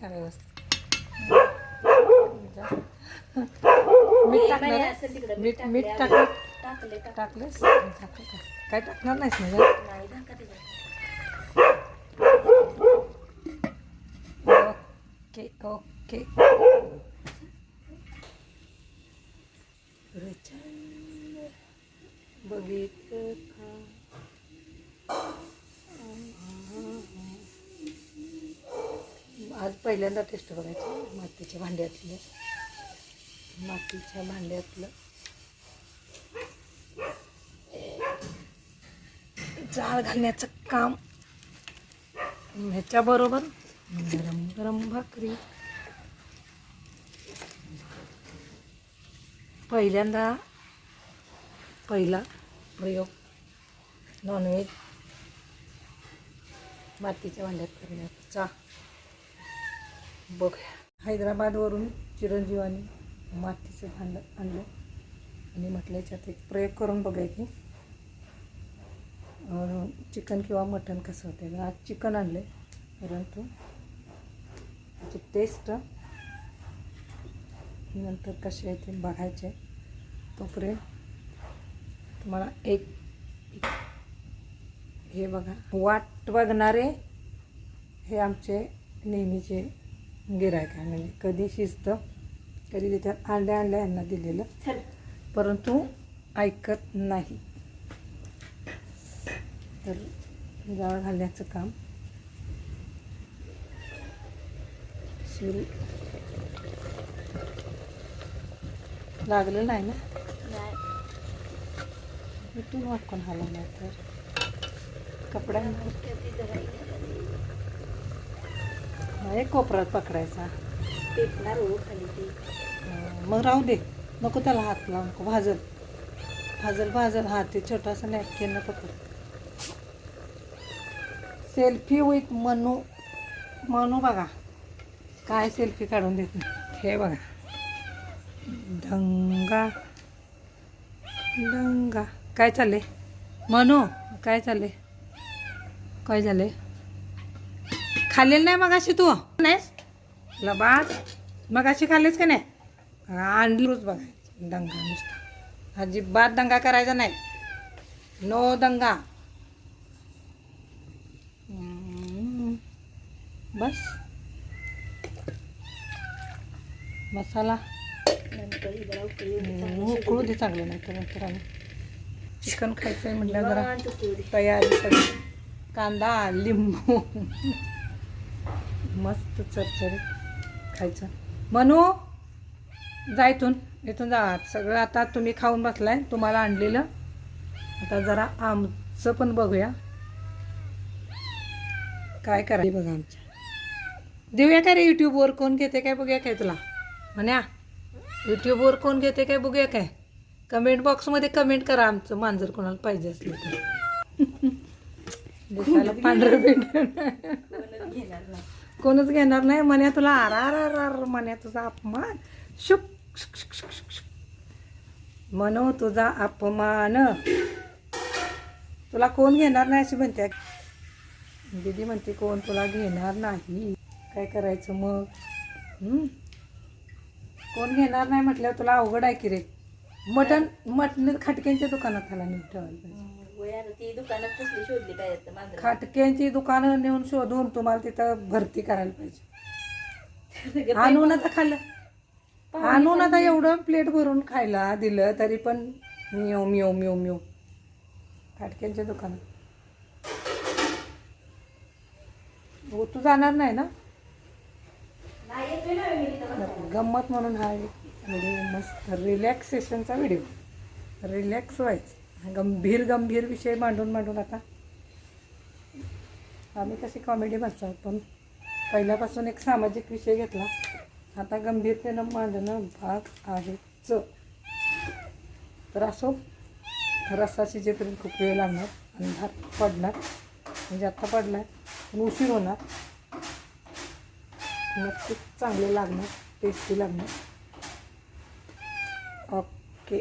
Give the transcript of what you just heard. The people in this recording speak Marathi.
का व्यवस्थित? मीठ टाकणार मीठ मीठ टाकले, टाकलं? टाकले टाकले. टाकलेस? टाकलं का? काय टाकणार नाहीस ना ओके ओके. बघितलं का? आज पहिल्यांदा टेस्ट करायचं मातीच्या भांड्यातलं. मातीच्या भांड्यातलं. जाळ घालण्याचं काम. ह्याच्याबरोबर गरम गरम भाकरी. पहिल्यांदा पहिला प्रयोग नॉनव्हेज मातीच्या भांड्यात करण्याचा. बघ हैदराबादवरून चिरंजीवानी मातीचं भांडं आणलं. आणि म्हटलं याच्यात एक प्रयोग करून बघायची चिकन किंवा मटण कसं होते आज चिकन आणले परंतु त्याची टेस्ट नंतर कशी आहे ते बघायचे तोपर्यंत तुम्हाला एक हे बघा वाट बघणारे हे आमचे नेहमीचे गिरायक आहे. म्हणजे कधी शिजतं कधी त्याच्यात अंड्या अंड्या यांना दिलेलं. परंतु ऐकत नाही. तर जाळ घालण्याचं काम. सुरू लागलं नाही ना? इथून वाटकून हलवणार तर. कपड्यांना एक कोपऱ्यात पकडायचा. हो खाली ते. अं, मग राहू दे. नको त्याला हात लावू नको. भाजल. भाजल भाजल. हा ते छोटासा नॅपकिन पकड. सेल्फी विथ मनू मनू बघा. काय सेल्फी काढून देत नाही. हे बघा. दंगा. दंगा. काय चालले मनू काय चालले काय झाले खाल्लेलं नाही मगाशी तू? नाहीस? लबाड. मगाशी खाल्लेच का नाही? आणलीच बघायचं. दंगा नुसता. अजिबात दंगा करायचा नाही. नो दंगा. बस. मसाला. उकळी दे चांगलं नाही तर नंतर आम्ही चिकन खायचं आहे म्हटलं जरा. तयारी सगळी कांदा लिंबू. मस्त चरचरीत खायचं. मनू जा इथून. इथून जा. आत. सगळं आता तुम्ही खाऊन बसलाय. तुम्हाला आणलेलं. आता जरा आमचं पण बघूया. काय करा बघा आमच्या. देऊया काय रे यूट्यूबवर कोण घेते काय बघूया काय तुला? म्हणा यूट्यूबवर कोण घेते काय बघूया काय? कमेंट बॉक्समध्ये कमेंट करा आमचं. मांजर कोणाला पाहिजे असलं तर. दिसायला पांढरं नाही कोणच घेणार नाही. म्हण्या तुला आर आर आर आर म्हण्या तुझा अपमान. शुक शुक, शुक, शुक, शुक, शुक. तुझा अपमान. तुला कोण घेणार नाही अशी म्हणते. दीदी म्हणते कोण तुला घेणार नाही? काय करायचं मग? कोण घेणार नाही? म्हटल्यावर तुला अवघड आहे की रे. मटण मटण खटक्यांच्या दुकानात आला नीट. ठेवायला पाहिजे हम्म, वय आता ती दुकानात कसली शोधली काय आता मांजरं? खाटक्यांची दुकानं नेऊन शोधून तुम्हाला तिथं भरती करायला पाहिजे. सगळं आणून आता खाल्लं. आणून आता एवढं प्लेट भरून खायला दिलं तरी पण मिओ मिओ मिओ मिओ खाटक्यांच्या दुकानात. हो तू जाणार नाही ना? नाही येतोय ना मी इथं. गंमत म्हणून हा एक व्हिडिओ मस्त रिलॅक्सेशनचा व्हिडिओ रिलॅक्स व्हायचं. गंभीर गंभीर विषय मांडून मांडून आता. आम्ही कशी कॉमेडी म्हणतो पण पहिल्यापासून एक सामाजिक विषय घेतला. आता गंभीरतेनं मांडणं भाग आहेच. तर असो रस्सा शिजेपर्यंत खूप वेळ लागणार अंधार पडणार. म्हणजे आत्ता पडला पण उशीर होणार. नक्कीच चांगले लागणार टेस्टी लागणार. ओके